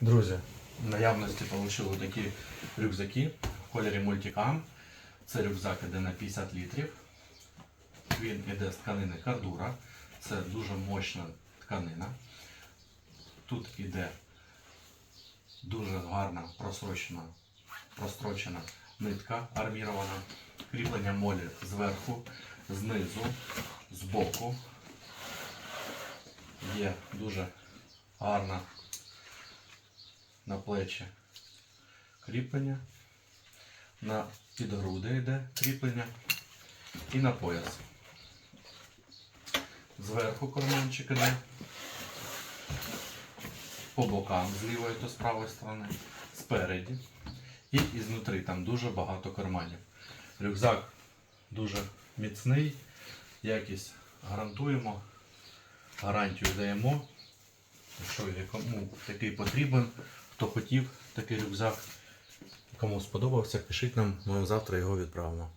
Друзі, в наявності отримали такі рюкзаки в кольорі Multicam. Це рюкзак іде на 50 літрів. Він іде з тканини кардура. Це дуже мощна тканина. Тут іде дуже гарна просрочена, прострочена нитка армірована. Кріплення молі зверху, знизу, збоку. Є дуже гарна на плечі кріплення, на підгруди йде кріплення і на пояс. Зверху карманчик іде, по бокам з лівої та з правої сторони, спереді і ізнутри там дуже багато карманів. Рюкзак дуже міцний, якість гарантуємо, гарантію даємо. Якщо є кому такий потрібен, хто хотів такий рюкзак, кому сподобався, пишіть нам, ми завтра його відправимо.